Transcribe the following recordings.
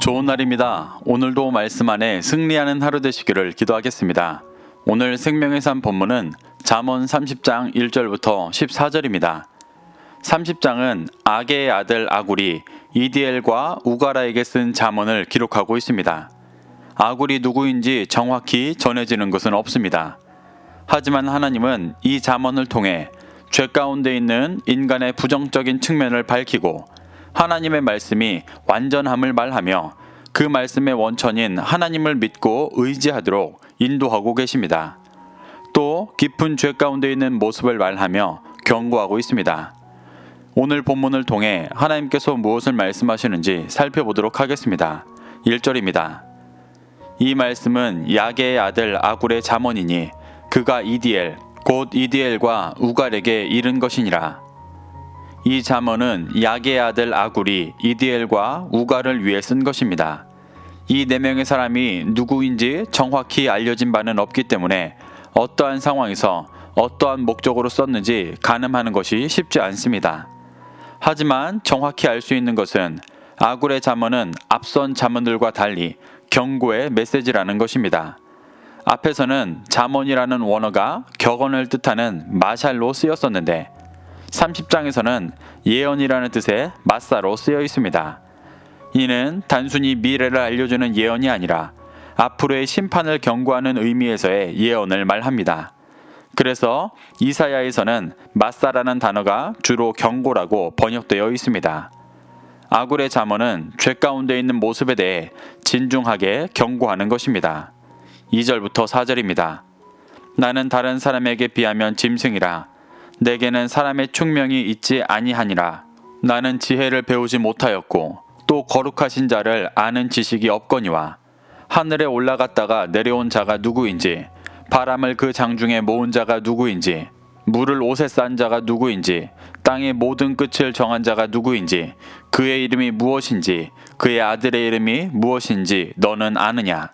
좋은 날입니다. 오늘도 말씀 안에 승리하는 하루 되시기를 기도하겠습니다. 오늘 생명의 삶 본문은 잠언 30장 1절부터 14절입니다. 30장은 아게의 아들 아굴이 이디엘과 우가라에게 쓴 잠언을 기록하고 있습니다. 아굴이 누구인지 정확히 전해지는 것은 없습니다. 하지만 하나님은 이 잠언을 통해 죄 가운데 있는 인간의 부정적인 측면을 밝히고 하나님의 말씀이 완전함을 말하며 그 말씀의 원천인 하나님을 믿고 의지하도록 인도하고 계십니다. 또 깊은 죄 가운데 있는 모습을 말하며 경고하고 있습니다. 오늘 본문을 통해 하나님께서 무엇을 말씀하시는지 살펴보도록 하겠습니다. 1절입니다. 이 말씀은 야게의 아들 아굴의 잠언이니 그가 이디엘 곧 이디엘과 우갈에게 이른 것이니라. 이 잠언은 야게의 아들 아굴이 이디엘과 우갈을 위해 쓴 것입니다. 이 네 명의 사람이 누구인지 정확히 알려진 바는 없기 때문에 어떠한 상황에서 어떠한 목적으로 썼는지 가늠하는 것이 쉽지 않습니다. 하지만 정확히 알 수 있는 것은 아굴의 잠언은 앞선 잠언들과 달리 경고의 메시지라는 것입니다. 앞에서는 잠언이라는 원어가 격언을 뜻하는 마샬로 쓰였었는데 30장에서는 예언이라는 뜻의 마사로 쓰여 있습니다. 이는 단순히 미래를 알려주는 예언이 아니라 앞으로의 심판을 경고하는 의미에서의 예언을 말합니다. 그래서 이사야에서는 마사라는 단어가 주로 경고라고 번역되어 있습니다. 아굴의 잠언은 죄 가운데 있는 모습에 대해 진중하게 경고하는 것입니다. 2절부터 4절입니다. 나는 다른 사람에게 비하면 짐승이라 내게는 사람의 충명이 있지 아니하니라. 나는 지혜를 배우지 못하였고 또 거룩하신 자를 아는 지식이 없거니와 하늘에 올라갔다가 내려온 자가 누구인지 바람을 그 장중에 모은 자가 누구인지 물을 옷에 싼 자가 누구인지 땅의 모든 끝을 정한 자가 누구인지 그의 이름이 무엇인지 그의 아들의 이름이 무엇인지 너는 아느냐?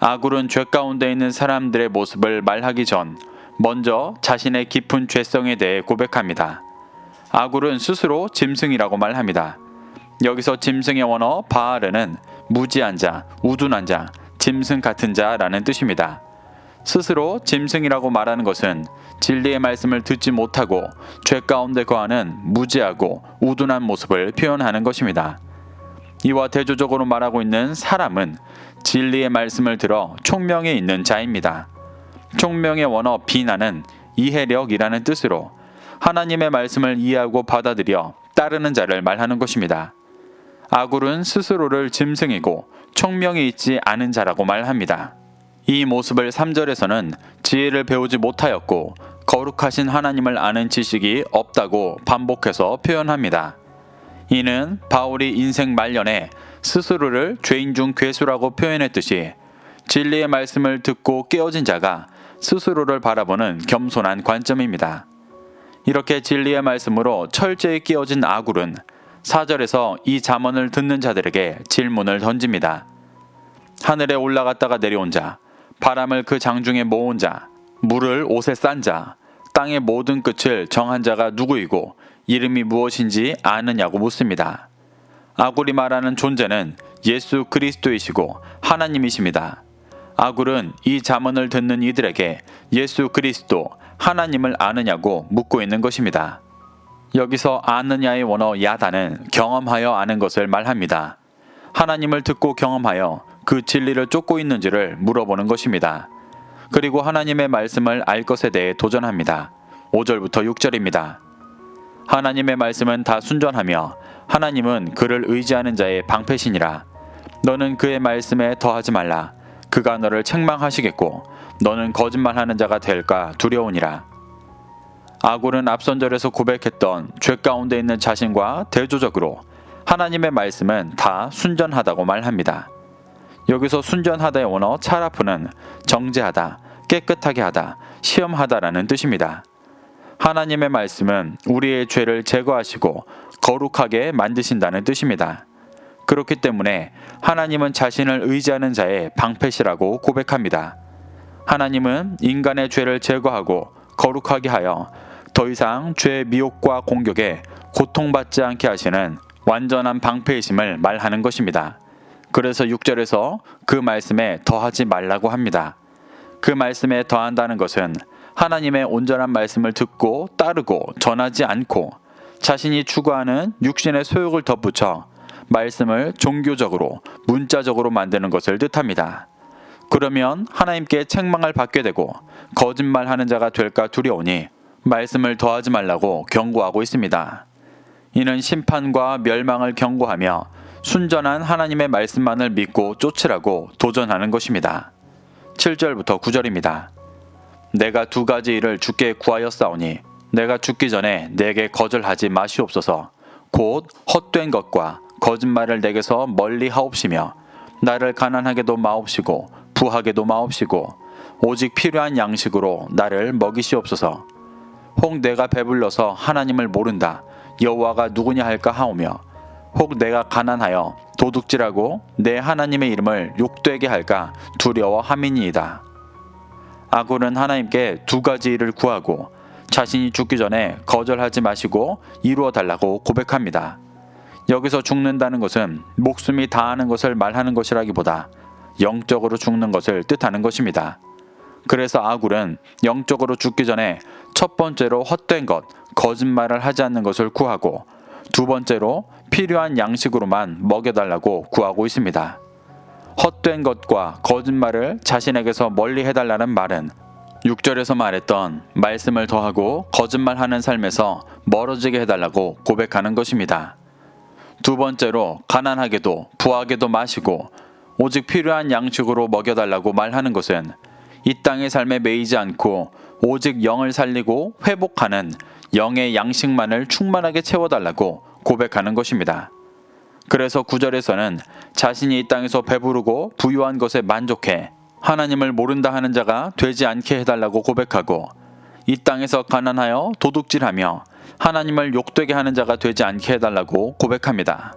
아굴은 죄 가운데 있는 사람들의 모습을 말하기 전 먼저 자신의 깊은 죄성에 대해 고백합니다. 아굴은 스스로 짐승이라고 말합니다. 여기서 짐승의 원어 바알은 무지한 자, 우둔한 자, 짐승 같은 자라는 뜻입니다. 스스로 짐승이라고 말하는 것은 진리의 말씀을 듣지 못하고 죄 가운데 거하는 무지하고 우둔한 모습을 표현하는 것입니다. 이와 대조적으로 말하고 있는 사람은 진리의 말씀을 들어 총명에 있는 자입니다. 총명의 원어 비나는 이해력이라는 뜻으로 하나님의 말씀을 이해하고 받아들여 따르는 자를 말하는 것입니다. 아굴은 스스로를 짐승이고 총명이 있지 않은 자라고 말합니다. 이 모습을 3절에서는 지혜를 배우지 못하였고 거룩하신 하나님을 아는 지식이 없다고 반복해서 표현합니다. 이는 바울이 인생 말년에 스스로를 죄인 중 괴수라고 표현했듯이 진리의 말씀을 듣고 깨어진 자가 스스로를 바라보는 겸손한 관점입니다. 이렇게 진리의 말씀으로 철저히 깨어진 아굴은 4절에서 이 잠언을 듣는 자들에게 질문을 던집니다. 하늘에 올라갔다가 내려온 자, 바람을 그 장중에 모은 자, 물을 옷에 싼 자, 땅의 모든 끝을 정한 자가 누구이고 이름이 무엇인지 아느냐고 묻습니다. 아굴이 말하는 존재는 예수 그리스도이시고 하나님이십니다. 아굴은 이 자문을 듣는 이들에게 예수 그리스도 하나님을 아느냐고 묻고 있는 것입니다. 여기서 아느냐의 원어 야다는 경험하여 아는 것을 말합니다. 하나님을 듣고 경험하여 그 진리를 쫓고 있는지를 물어보는 것입니다. 그리고 하나님의 말씀을 알 것에 대해 도전합니다. 5절부터 6절입니다. 하나님의 말씀은 다 순전하며 하나님은 그를 의지하는 자의 방패시니라. 너는 그의 말씀에 더하지 말라. 그가 너를 책망하시겠고 너는 거짓말하는 자가 될까 두려우니라. 아굴은 앞선 절에서 고백했던 죄 가운데 있는 자신과 대조적으로 하나님의 말씀은 다 순전하다고 말합니다. 여기서 순전하다의 원어 차라프는 정제하다, 깨끗하게 하다, 시험하다라는 뜻입니다. 하나님의 말씀은 우리의 죄를 제거하시고 거룩하게 만드신다는 뜻입니다. 그렇기 때문에 하나님은 자신을 의지하는 자의 방패시라고 고백합니다. 하나님은 인간의 죄를 제거하고 거룩하게 하여 더 이상 죄의 미혹과 공격에 고통받지 않게 하시는 완전한 방패이심을 말하는 것입니다. 그래서 6절에서 그 말씀에 더하지 말라고 합니다. 그 말씀에 더한다는 것은 하나님의 온전한 말씀을 듣고 따르고 전하지 않고 자신이 추구하는 육신의 소욕을 덧붙여 말씀을 종교적으로 문자적으로 만드는 것을 뜻합니다. 그러면 하나님께 책망을 받게 되고 거짓말하는 자가 될까 두려우니 말씀을 더하지 말라고 경고하고 있습니다. 이는 심판과 멸망을 경고하며 순전한 하나님의 말씀만을 믿고 쫓으라고 도전하는 것입니다. 7절부터 9절입니다. 내가 두 가지 일을 주께 구하였사오니 내가 죽기 전에 내게 거절하지 마시옵소서 곧 헛된 것과 거짓말을 내게서 멀리 하옵시며 나를 가난하게도 마옵시고 부하게도 마옵시고 오직 필요한 양식으로 나를 먹이시옵소서 혹 내가 배불러서 하나님을 모른다 여호와가 누구냐 할까 하오며 혹 내가 가난하여 도둑질하고 내 하나님의 이름을 욕되게 할까 두려워함이니이다. 아굴은 하나님께 두 가지 일을 구하고 자신이 죽기 전에 거절하지 마시고 이루어 달라고 고백합니다. 여기서 죽는다는 것은 목숨이 다하는 것을 말하는 것이라기보다 영적으로 죽는 것을 뜻하는 것입니다. 그래서 아굴은 영적으로 죽기 전에 첫 번째로 헛된 것, 거짓말을 하지 않는 것을 구하고 두 번째로 필요한 양식으로만 먹여달라고 구하고 있습니다. 헛된 것과 거짓말을 자신에게서 멀리 해달라는 말은 6절에서 말했던 말씀을 더하고 거짓말하는 삶에서 멀어지게 해달라고 고백하는 것입니다. 두 번째로 가난하게도 부하게도 마시고 오직 필요한 양식으로 먹여달라고 말하는 것은 이 땅의 삶에 매이지 않고 오직 영을 살리고 회복하는 영의 양식만을 충만하게 채워달라고 고백하는 것입니다. 그래서 구절에서는 자신이 이 땅에서 배부르고 부유한 것에 만족해 하나님을 모른다 하는 자가 되지 않게 해달라고 고백하고 이 땅에서 가난하여 도둑질하며 하나님을 욕되게 하는 자가 되지 않게 해달라고 고백합니다.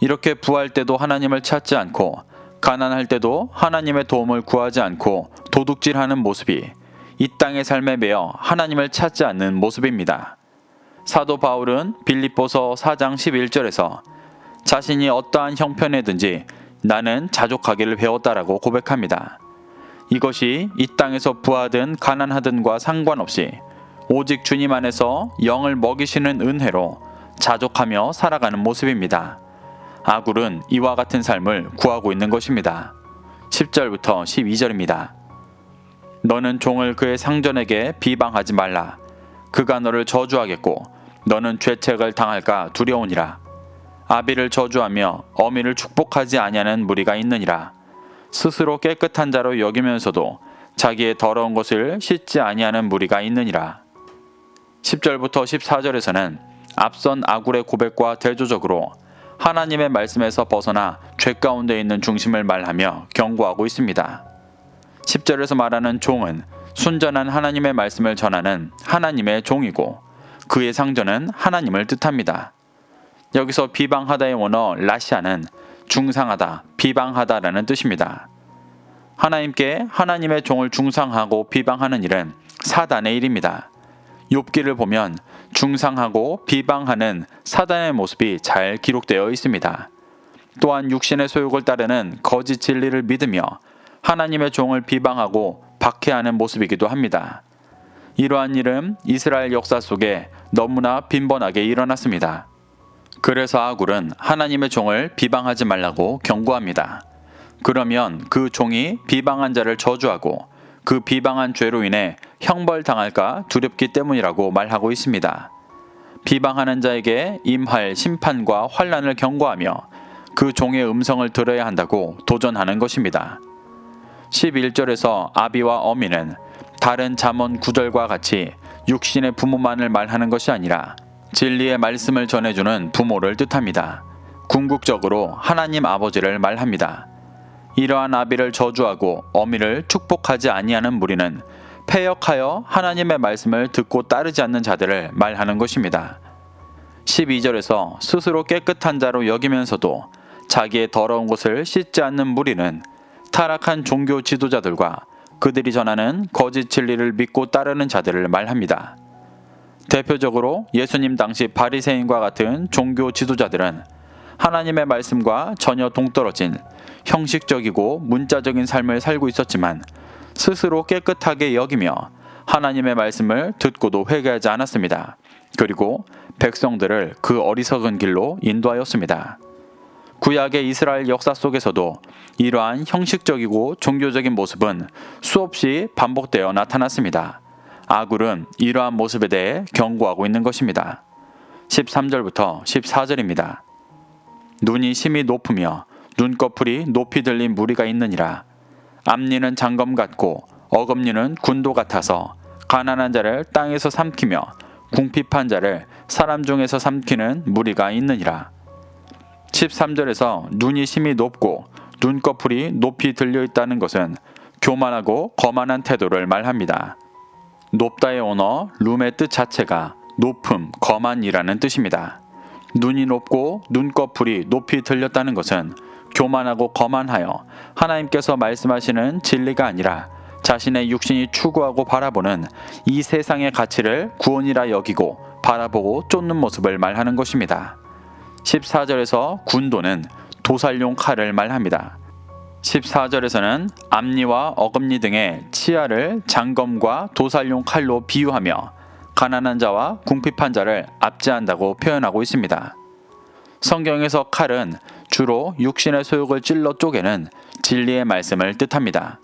이렇게 부할 때도 하나님을 찾지 않고 가난할 때도 하나님의 도움을 구하지 않고 도둑질하는 모습이 이 땅의 삶에 매여 하나님을 찾지 않는 모습입니다. 사도 바울은 빌립보서 4장 11절에서 자신이 어떠한 형편에든지 나는 자족하기를 배웠다라고 고백합니다. 이것이 이 땅에서 부하든 가난하든과 상관없이 오직 주님 안에서 영을 먹이시는 은혜로 자족하며 살아가는 모습입니다. 아굴은 이와 같은 삶을 구하고 있는 것입니다. 10절부터 12절입니다. 너는 종을 그의 상전에게 비방하지 말라. 그가 너를 저주하겠고 너는 죄책을 당할까 두려우니라. 아비를 저주하며 어미를 축복하지 아니하는 무리가 있느니라. 스스로 깨끗한 자로 여기면서도 자기의 더러운 것을 씻지 아니하는 무리가 있느니라. 10절부터 14절에서는 앞선 아굴의 고백과 대조적으로 하나님의 말씀에서 벗어나 죄 가운데 있는 중심을 말하며 경고하고 있습니다. 10절에서 말하는 종은 순전한 하나님의 말씀을 전하는 하나님의 종이고 그의 상전은 하나님을 뜻합니다. 여기서 비방하다의 원어 라시아는 중상하다, 비방하다라는 뜻입니다. 하나님께 하나님의 종을 중상하고 비방하는 일은 사단의 일입니다. 욥기를 보면 중상하고 비방하는 사단의 모습이 잘 기록되어 있습니다. 또한 육신의 소욕을 따르는 거짓 진리를 믿으며 하나님의 종을 비방하고 박해하는 모습이기도 합니다. 이러한 일은 이스라엘 역사 속에 너무나 빈번하게 일어났습니다. 그래서 아굴은 하나님의 종을 비방하지 말라고 경고합니다. 그러면 그 종이 비방한 자를 저주하고 그 비방한 죄로 인해 형벌 당할까 두렵기 때문이라고 말하고 있습니다. 비방하는 자에게 임할 심판과 환란을 경고하며 그 종의 음성을 들어야 한다고 도전하는 것입니다. 11절에서 아비와 어미는 다른 잠언 구절과 같이 육신의 부모만을 말하는 것이 아니라 진리의 말씀을 전해주는 부모를 뜻합니다. 궁극적으로 하나님 아버지를 말합니다. 이러한 아비를 저주하고 어미를 축복하지 아니하는 무리는 패역하여 하나님의 말씀을 듣고 따르지 않는 자들을 말하는 것입니다. 12절에서 스스로 깨끗한 자로 여기면서도 자기의 더러운 것을 씻지 않는 무리는 타락한 종교 지도자들과 그들이 전하는 거짓 진리를 믿고 따르는 자들을 말합니다. 대표적으로 예수님 당시 바리새인과 같은 종교 지도자들은 하나님의 말씀과 전혀 동떨어진 형식적이고 문자적인 삶을 살고 있었지만 스스로 깨끗하게 여기며 하나님의 말씀을 듣고도 회개하지 않았습니다. 그리고 백성들을 그 어리석은 길로 인도하였습니다. 구약의 이스라엘 역사 속에서도 이러한 형식적이고 종교적인 모습은 수없이 반복되어 나타났습니다. 아굴은 이러한 모습에 대해 경고하고 있는 것입니다. 13절부터 14절입니다. 눈이 심히 높으며 눈꺼풀이 높이 들린 무리가 있느니라. 앞니는 장검 같고 어금니는 군도 같아서 가난한 자를 땅에서 삼키며 궁핍한 자를 사람 중에서 삼키는 무리가 있느니라. 13절에서 눈이 심히 높고 눈꺼풀이 높이 들려 있다는 것은 교만하고 거만한 태도를 말합니다. 높다의 언어 룸의 뜻 자체가 높음, 거만이라는 뜻입니다. 눈이 높고 눈꺼풀이 높이 들렸다는 것은 교만하고 거만하여 하나님께서 말씀하시는 진리가 아니라 자신의 육신이 추구하고 바라보는 이 세상의 가치를 구원이라 여기고 바라보고 쫓는 모습을 말하는 것입니다. 14절에서 군도는 도살용 칼을 말합니다. 14절에서는 앞니와 어금니 등의 치아를 장검과 도살용 칼로 비유하며 가난한 자와 궁핍한 자를 압제한다고 표현하고 있습니다. 성경에서 칼은 주로 육신의 소욕을 찔러 쪼개는 진리의 말씀을 뜻합니다.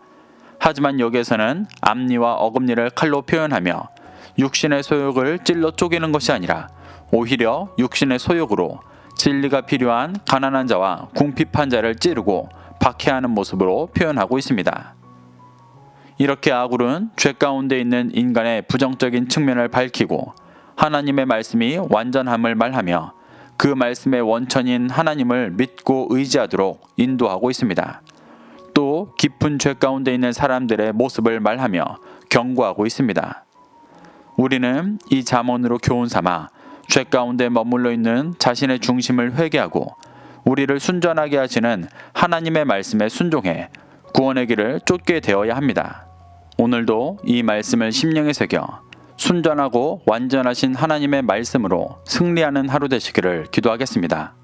하지만 여기에서는 앞니와 어금니를 칼로 표현하며 육신의 소욕을 찔러 쪼개는 것이 아니라 오히려 육신의 소욕으로 진리가 필요한 가난한 자와 궁핍한 자를 찌르고 박해하는 모습으로 표현하고 있습니다. 이렇게 아굴은 죄 가운데 있는 인간의 부정적인 측면을 밝히고 하나님의 말씀이 완전함을 말하며 그 말씀의 원천인 하나님을 믿고 의지하도록 인도하고 있습니다. 또 깊은 죄 가운데 있는 사람들의 모습을 말하며 경고하고 있습니다. 우리는 이 잠언으로 교훈 삼아 죄 가운데 머물러 있는 자신의 중심을 회개하고 우리를 순전하게 하시는 하나님의 말씀에 순종해 구원의 길을 쫓게 되어야 합니다. 오늘도 이 말씀을 심령에 새겨 순전하고 완전하신 하나님의 말씀으로 승리하는 하루 되시기를 기도하겠습니다.